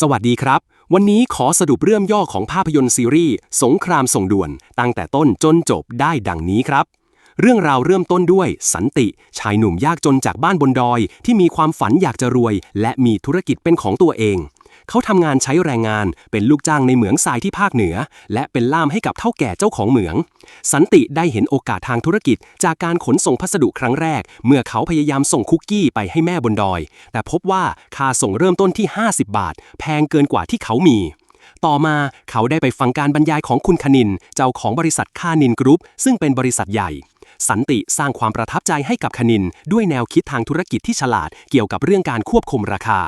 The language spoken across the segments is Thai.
สวัสดีครับ วันนี้ขอสรุปเรื่องย่อของภาพยนตร์ซีรีส์สงครามส่งด่วน ตั้งแต่ต้นจนจบได้ดังนี้ครับ เรื่องราวเริ่มต้นด้วยสันติ ชายหนุ่มยากจนจากบ้านบนดอย ที่มีความฝันอยากจะรวย และมีธุรกิจเป็นของตัวเอง เขาทำงานใช้แรงงานเป็นลูกจ้างในเหมืองทรายที่ภาคเหนือ และเป็นล่ามให้กับเท่าแก่เจ้าของเหมือง สันติได้เห็นโอกาสทางธุรกิจ จากการขนส่งพัสดุครั้งแรก เมื่อเขาพยายามส่งคุกกี้ไปให้แม่บนดอย แต่พบว่าค่าส่งเริ่มต้นที่ 50 บาท แพงเกินกว่าที่เขามีต่อมาเขาได้ไปฟังการบรรยายของคุณคณิน เจ้าของบริษัทคานินกรุ๊ป ซึ่งเป็นบริษัทใหญ่ สันติสร้างความประทับใจให้กับคณิน ด้วยแนวคิดทางธุรกิจที่ฉลาดเกี่ยวกับเรื่องการควบคุมราคา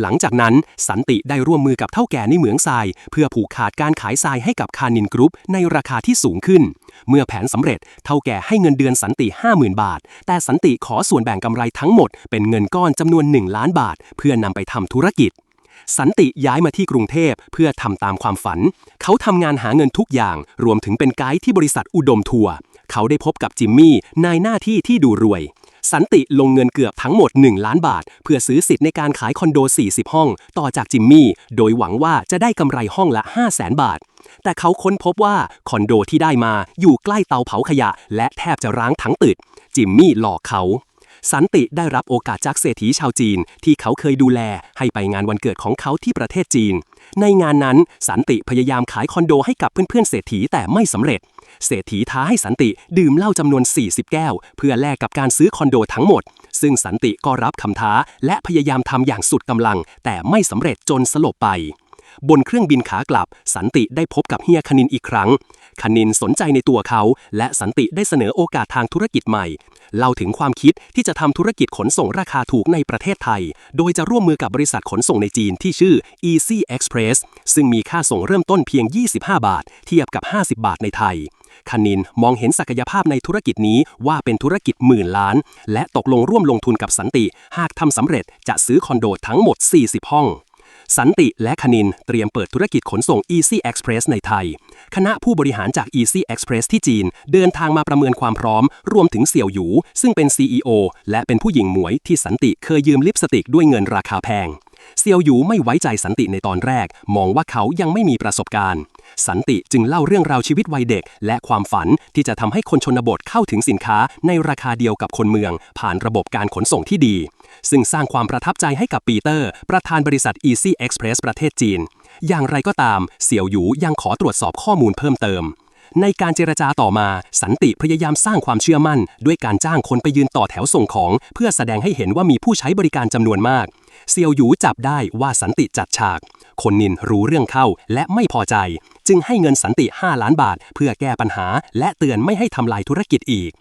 หลังจากนั้นสันติได้ร่วมมือกับเท่าแก่ในเหมืองทราย เพื่อผูกขาดการขายทรายให้กับคานินกรุ๊ปในราคาที่สูงขึ้น เมื่อแผนสำเร็จเท่าแก่ให้เงินเดือนสันติ 50,000 บาท แต่สันติขอส่วนแบ่งกำไรทั้งหมดเป็นเงินก้อนจำนวน 1 ล้านบาท เพื่อนำไปทำธุรกิจสันติย้ายมาที่กรุงเทพเพื่อทำตามความฝัน เขาทำงานหาเงินทุกอย่าง รวมถึงเป็นไกด์ที่บริษัทอุดมทัวร์ เขาได้พบกับจิมมี่นายหน้าที่ที่ดูรวย สันติลงเงินเกือบทั้งหมด 1 ล้านบาท เพื่อซื้อสิทธิ์ในการขายคอนโด 40 ห้อง ต่อจากจิมมี่ โดยหวังว่าจะได้กำไรห้องละ 5 0 0แสนบาท แต่เขาค้นพบว่าคอนโดที่ได้มาอยู่ใกล้เตาเผาขยะ และแทบจะร้างทั้งตึกจิมมี่หลอกเขา สันติได้รับโอกาสจากเศรษฐีชาวจีนที่เขาเคยดูแลให้ไปงานวันเกิดของเขาที่ประเทศจีน ในงานนั้นสันติพยายามขายคอนโดให้กับเพื่อนๆเศรษฐีแต่ไม่สำเร็จ เศรษฐีท้าให้สันติดื่มเหล้าจำนวน 40 แก้ว เพื่อแลกกับการซื้อคอนโดทั้งหมด ซึ่งสันติก็รับคำท้าและพยายามทำอย่างสุดกำลัง แต่ไม่สำเร็จจนสลบไป บนเครื่องบินขากลับ สันติได้พบกับเฮียคณินอีกครั้ง คณินสนใจในตัวเขา และสันติได้เสนอโอกาสทางธุรกิจใหม่ เล่าถึงความคิดที่จะทำธุรกิจขนส่งราคาถูกในประเทศไทย โดยจะร่วมมือกับบริษัทขนส่งในจีนที่ชื่อ Easy Express ซึ่งมีค่าส่งเริ่มต้นเพียง 25 บาท เทียบกับ 50 บาทในไทยคณินมองเห็นศักยภาพในธุรกิจนี้ว่าเป็นธุรกิจหมื่นล้าน และตกลงร่วมลงทุนกับสันติ หากทำสำเร็จจะซื้อคอนโดทั้งหมด 40 ห้อง สันติและคณินเตรียมเปิดธุรกิจขนส่ง Easy Express ในไทย คณะผู้บริหารจาก Easy Express ที่จีน เดินทางมาประเมินความพร้อม รวมถึงเสี่ยวหยู ซึ่งเป็น CEO และเป็นผู้หญิงหมวยที่สันติเคยยืมลิปสติกด้วยเงินราคาแพง เซียวหยูไม่ไว้ใจสันติในตอนแรก มองว่าเขายังไม่มีประสบการณ์ สันติจึงเล่าเรื่องราวชีวิตวัยเด็ก และความฝันที่จะทำให้คนชนบทเข้าถึงสินค้าในราคาเดียวกับคนเมือง ผ่านระบบการขนส่งที่ดี ซึ่งสร้างความประทับใจให้กับปีเตอร์ ประธานบริษัท Easy Express ประเทศจีน อย่างไรก็ตาม เสี่ยวหยูยังขอตรวจสอบข้อมูลเพิ่มเติม ในการเจรจาต่อมา สันติพยายามสร้างความเชื่อมั่น ด้วยการจ้างคนไปยืนต่อแถวส่งของ เพื่อแสดงให้เห็นว่ามีผู้ใช้บริการจำนวนมากเซียวหยูจับได้ว่าสันติจัดฉาก คนนินรู้เรื่องเข้าและไม่พอใจ จึงให้เงินสันติ 5 ล้านบาท เพื่อแก้ปัญหา และเตือนไม่ให้ทำลายธุรกิจอีก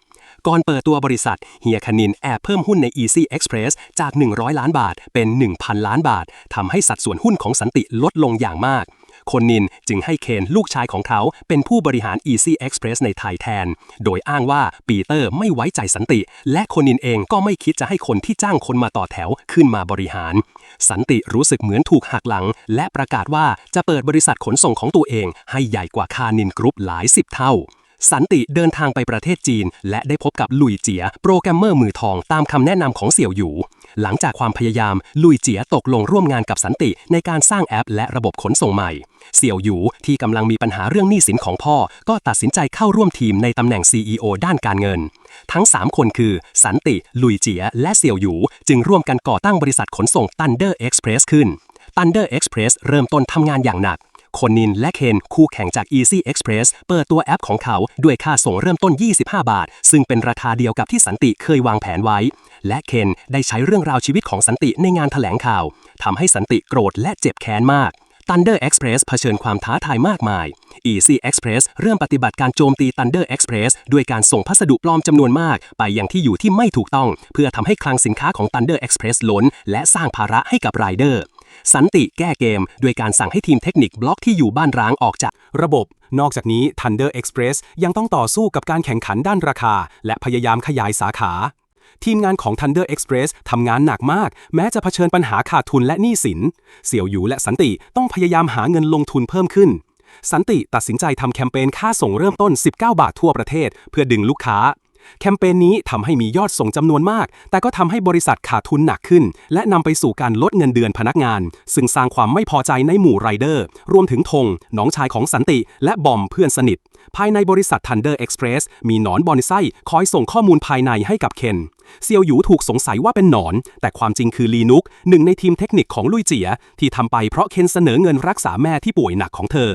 ก่อนเปิดตัวบริษัทเฮียคณินแอบเพิ่มหุ้นใน Easy Express จาก 100 ล้านบาทเป็น 1,000 ล้านบาททำให้สัดส่วนหุ้นของสันติลดลงอย่างมาก คนนินจึงให้เคนลูกชายของเขาเป็นผู้บริหาร Easy Express ในไทยแทน โดยอ้างว่าปีเตอร์ไม่ไว้ใจสันติ และคนนินเองก็ไม่คิดจะให้คนที่จ้างคนมาต่อแถวขึ้นมาบริหาร สันติรู้สึกเหมือนถูกหักหลัง และประกาศว่าจะเปิดบริษัทขนส่งของตัวเองให้ใหญ่กว่าคานินกรุ๊ปหลายสิบเท่า สันติเดินทางไปประเทศจีน และได้พบกับลุยเจีย โปรแกรมเมอร์มือทองตามคำแนะนำของเสี่ยวหยู หลังจากความพยายามลุยเจียตกลงร่วมงานกับสันติในการสร้างแอป และระบบขนส่งใหม่ เสี่ยวหยูที่กำลังมีปัญหาเรื่องหนี้สินของพ่อ ก็ตัดสินใจเข้าร่วมทีมในตำแหน่ง CEO ด้านการเงิน ทั้ง 3 คนคือ สันติ ลุยเจีย และเสี่ยวหยู จึงร่วมกันก่อตั้งบริษัทขนส่ง Thunder Express ขึ้น Thunder Express เริ่มต้นทำงานอย่างหนัก คนนินและเคนคู่แข่งจาก Easy Express เปิดตัวแอปของเขาด้วยค่าส่งเริ่มต้น 25 บาท ซึ่งเป็นราคาเดียวกับที่สันติเคยวางแผนไว้ และเคนได้ใช้เรื่องราวชีวิตของสันติในงานถแถลงข่าวทำให้สันติโกรธและเจ็บแค้นมาก Thunder Express เผชิญความท้าทายมากมาย Easy Express เริ่มปฏิบัติการโจมตี Thunder Express ด้วยการส่งพัสดุปลอมจำนวนมาก ไปยังที่อยู่ที่ไม่ถูกต้อง เพื่อทำให้คลังสินค้าของ Thunder Express ล้น และสร้างภาระให้กับรายเดอร์ สันติแก้เกมด้วยการสั่งให้ทีมเทคนิคบล็อกที่อยู่บ้านร้างออกจากระบบ นอกจากนี้ Thunder Express ยังต้องต่อสู้กับการแข่งขันด้านราคา และพยายามขยายสาขา ทีมงานของ Thunder Express ทำงานหนักมาก แม้จะเผชิญปัญหาขาดทุนและหนี้สิน เสี่ยวหยูและสันติต้องพยายามหาเงินลงทุนเพิ่มขึ้น สันติตัดสินใจทำแคมเปญค่าส่งเริ่มต้น 19 บาททั่วประเทศ เพื่อดึงลูกค้า แคมเปญนี้ทำให้มียอดส่งจำนวนมาก แต่ก็ทำให้บริษัทขาดทุนหนักขึ้น และนำไปสู่การลดเงินเดือนพนักงาน ซึ่งสร้างความไม่พอใจในหมู่ไรเดอร์ รวมถึงธงน้องชายของสันติ และบอมเพื่อนสนิท ภายในบริษัท Thunder Express มีหนอนบอนไซคอยส่งข้อมูลภายในให้กับเคนเซียวหยูถูกสงสัยว่าเป็นหนอน แต่ความจริงคือลีนุกหนึ่งในทีมเทคนิคของลุยเจีย ที่ทำไปเพราะเคนเสนอเงินรักษาแม่ที่ป่วยหนักของเธอ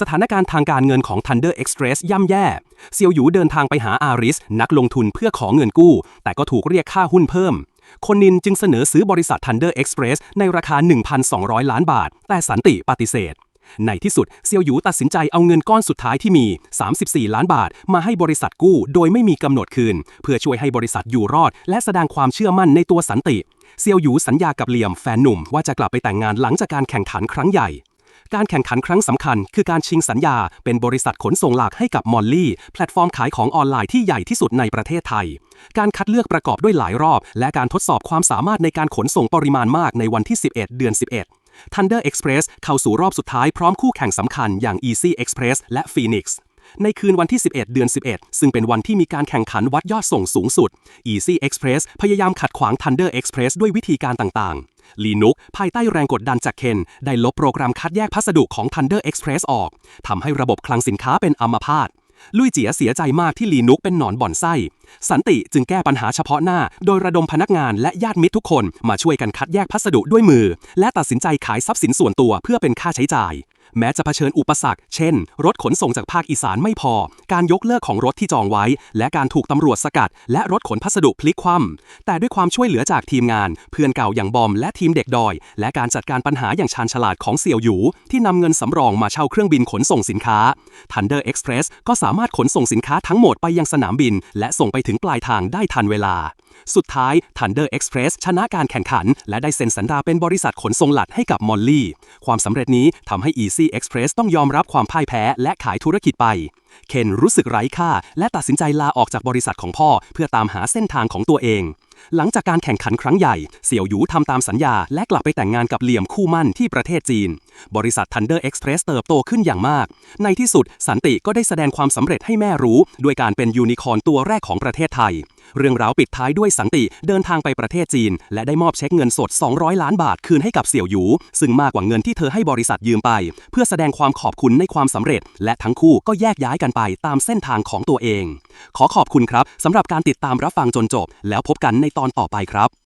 สถานการณ์ทางการเงินของ Thunder Express ย่ำแย่ เซียวหยูเดินทางไปหาอาริส นักลงทุนเพื่อขอเงินกู้ แต่ก็ถูกเรียกค่าหุ้นเพิ่ม คนนินจึงเสนอซื้อบริษัท Thunder Express ในราคา 1,200 ล้านบาท แต่สันติปฏิเสธ ในที่สุดเซียวหยูตัดสินใจเอาเงินก้อนสุดท้ายที่มี 34 ล้านบาท มาให้บริษัทกู้ โดยไม่มีกำหนดคืน เพื่อช่วยให้บริษัทอยู่รอด และแสดงความเชื่อมั่นในตัวสันติ เซียวหยูสัญญากับเหลี่ยมแฟนหนุ่มว่าจะกลับไปแต่งงานหลังจากการแข่งขันครั้งใหญ่ การแข่งขันครั้งสำคัญ คือการชิงสัญญา เป็นบริษัทขนส่งหลักให้กับมอลลี่ แพลตฟอร์มขายของออนไลน์ที่ใหญ่ที่สุดในประเทศไทย การคัดเลือกประกอบด้วยหลายรอบ และการทดสอบความสามารถในการขนส่งปริมาณมากในวันที่ 11 เดือน 11 Thunder Express เข้าสู่รอบสุดท้ายพร้อมคู่แข่งสำคัญอย่าง Easy Express และ Phoenix ในคืนวันที่ 11 เดือน 11 ซึ่งเป็นวันที่มีการแข่งขันวัดยอดส่งสูงสุด Easy Express พยายามขัดขวาง Thunder Express ด้วยวิธีการต่างๆ ลีนุกภายใต้แรงกดดันจากเคน ได้ลบโปรแกรมคัดแยกพัสดุของ Thunder Express ออก ทำให้ระบบคลังสินค้าเป็นอัมพาตลุยเจียเสียใจมากที่ลีนุกเป็นหนอนบ่อนไส้ สันติจึงแก้ปัญหาเฉพาะหน้า โดยระดมพนักงานและญาติมิตรทุกคนมาช่วยกันคัดแยกพัสดุด้วยมือ และตัดสินใจขายทรัพย์สินส่วนตัวเพื่อเป็นค่าใช้จ่าย แม้จะเผชิญอุปสรรค เช่น รถขนส่งจากภาคอีสานไม่พอ การยกเลิกของรถที่จองไว้ และการถูกตำรวจสกัด และรถขนพัสดุพลิกคว่ำแต่ด้วยความช่วยเหลือจากทีมงาน เพื่อนเก่าอย่างบอมและทีมเด็กดอย และการจัดการปัญหาอย่างชาญฉลาดของเสี่ยวหยู ที่นำเงินสำรองมาเช่าเครื่องบินขนส่งสินค้า Thunder Express ก็สามารถขนส่งสินค้าทั้งหมดไปยังสนามบิน และส่งไปถึงปลายทางได้ทันเวลา สุดท้าย Thunder Express ชนะการแข่งขัน และได้เซ็นสัญญาเป็นบริษัทขนส่งหลักให้กับมอลลี่ ความสำเร็จนี้ทำให้ Easy Express ต้องยอมรับความพ่ายแพ้และขายธุรกิจไป เคนรู้สึกไร้ค่า และตัดสินใจลาออกจากบริษัทของพ่อ เพื่อตามหาเส้นทางของตัวเอง หลังจากการแข่งขันครั้งใหญ่ เสี่ยวหยูทำตามสัญญา และกลับไปแต่งงานกับเหลี่ยมคู่มั่นที่ประเทศจีน บริษัท Thunder Express เติบโตขึ้นอย่างมาก ในที่สุดสันติก็ได้แสดงความสำเร็จให้แม่รู้ ด้วยการเป็นยูนิคอร์นตัวแรกของประเทศไทย เรื่องราวปิดท้ายด้วยสันติ เดินทางไปประเทศจีน และได้มอบเช็คเงินสด 200 ล้านบาทคืนให้กับเสี่ยวหยู ซึ่งมากกว่าเงินที่เธอให้บริษัทยืมไป เพื่อแสดงความขอบคุณในความสำเร็จ และทั้งคู่ก็แยกย้ายกันไปตามเส้นทางของตัวเอง ขอขอบคุณครับสำหรับการติดตามรับฟังจนจบ แล้วพบกันในตอนต่อไปครับ